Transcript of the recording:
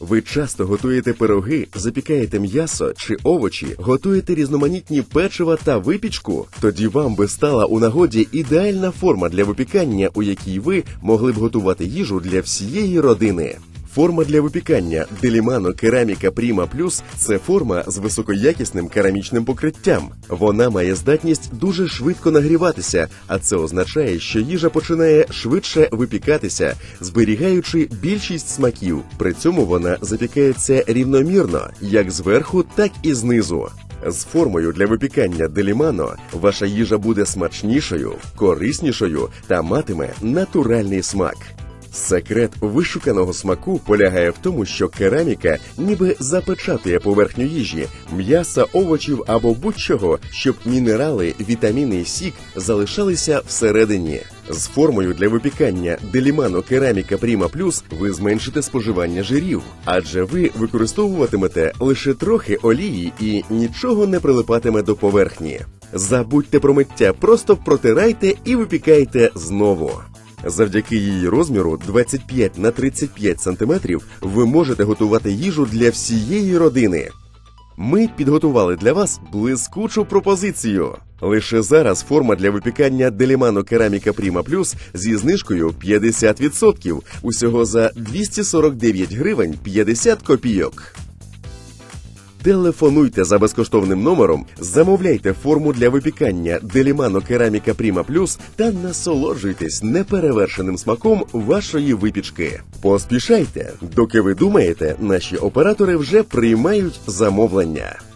Ви часто готуєте пироги, запікаєте м'ясо чи овочі, готуєте різноманітні печива та випічку? Тоді вам би стала у нагоді ідеальна форма для випікання, у якій ви могли б готувати їжу для всієї родини. Форма для випікання Делімано Кераміка Пріма Плюс це форма з високоякісним керамічним покриттям. Вона має здатність дуже швидко нагріватися, а це означає, що їжа починає швидше випікатися, зберігаючи більшість смаків. При цьому вона запікається рівномірно, як зверху, так і знизу. З формою для випікання Делімано ваша їжа буде смачнішою, кориснішою та матиме натуральний смак. Секрет вишуканого смаку полягає в тому, що кераміка ніби запечатує поверхню їжі, м'яса, овочів або будь-чого, щоб мінерали, вітаміни і сік залишалися всередині. З формою для випікання Делімано Кераміка Пріма Плюс ви зменшите споживання жирів, адже ви використовуватимете лише трохи олії і нічого не прилипатиме до поверхні. Забудьте про миття, просто протирайте і випікайте знову. Завдяки її розміру 25 на 35 см ви можете готувати їжу для всієї родини. Ми підготували для вас блискучу пропозицію. Лише зараз форма для випікання Делімано Кераміка Пріма Плюс зі знижкою 50%, усього за 249 гривень 50 копійок. Телефонуйте за безкоштовним номером, замовляйте форму для випікання Делімано Кераміка Пріма Плюс та насолоджуйтесь неперевершеним смаком вашої випічки. Поспішайте, доки ви думаєте, наші оператори вже приймають замовлення.